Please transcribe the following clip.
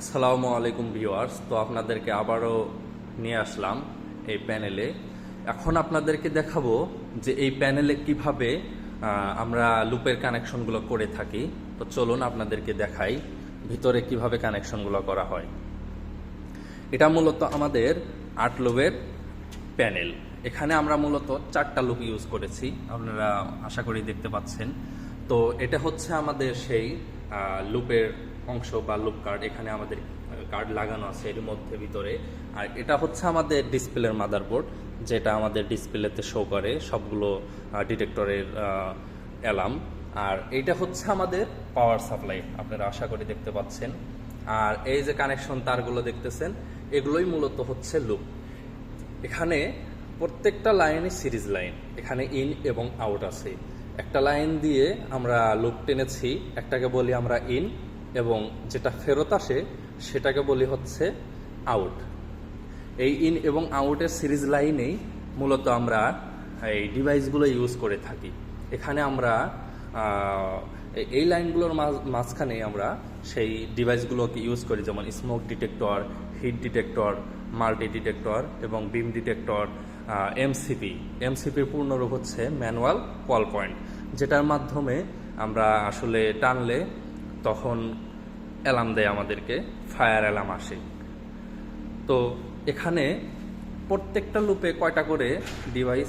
আসসালামু আলাইকুম ভিউয়ার্স, তো আপনাদেরকে আবারও নিয়ে আসলাম এই প্যানেলে। এখন আপনাদেরকে দেখাবো যে এই প্যানেলে কীভাবে আমরা লুপের কানেকশনগুলো করে থাকি। তো চলুন আপনাদেরকে দেখাই ভিতরে কীভাবে কানেকশনগুলো করা হয়। এটা মূলত আমাদের আট লোবের প্যানেল। এখানে আমরা মূলত চারটা লুপ ইউজ করেছি, আপনারা আশা করি দেখতে পাচ্ছেন। তো এটা হচ্ছে আমাদের সেই লুপের অংশ বা লুপ কার্ড এখানে আমাদের কার্ড লাগানো আছে এর মধ্যে ভিতরে। আর এটা হচ্ছে আমাদের ডিসপ্লের মাদারবোর্ড, যেটা আমাদের ডিসপ্লেতে শো করে সবগুলো ডিটেক্টরের অ্যালার্ম আর এইটা হচ্ছে আমাদের পাওয়ার সাপ্লাই আপনারা আশা করি দেখতে পাচ্ছেন। আর এই যে কানেকশন তারগুলো দেখতেছেন, এগুলোই মূলত হচ্ছে লুপ। এখানে প্রত্যেকটা লাইনই সিরিজ লাইন এখানে ইন এবং আউট আছে। একটা লাইন দিয়ে আমরা লুপ টেনেছি, একটাকে বলি আমরা ইন এবং যেটা ফেরত আসে সেটাকে বলি হচ্ছে আউট এই ইন এবং আউটের সিরিজ লাইনেই মূলত আমরা এই ডিভাইসগুলো ইউজ করে থাকি। এখানে আমরা এই- লাইনগুলোর মাঝ- মাঝখানে আমরা সেই ডিভাইসগুলোকে ইউজ করি, যেমন smoke detector heat detector multi detector এবং বিম ডিটেক্টর এমসিপি এমসিপির পূর্ণরূপ হচ্ছে ম্যানুয়াল কল পয়েন্ট যেটার মাধ্যমে আমরা আসলে টানলে তখন অ্যালার্ম দেয় আমাদেরকে ফায়ার অ্যালার্ম আসে। তো এখানে প্রত্যেকটা লুপে কয়টা করে ডিভাইস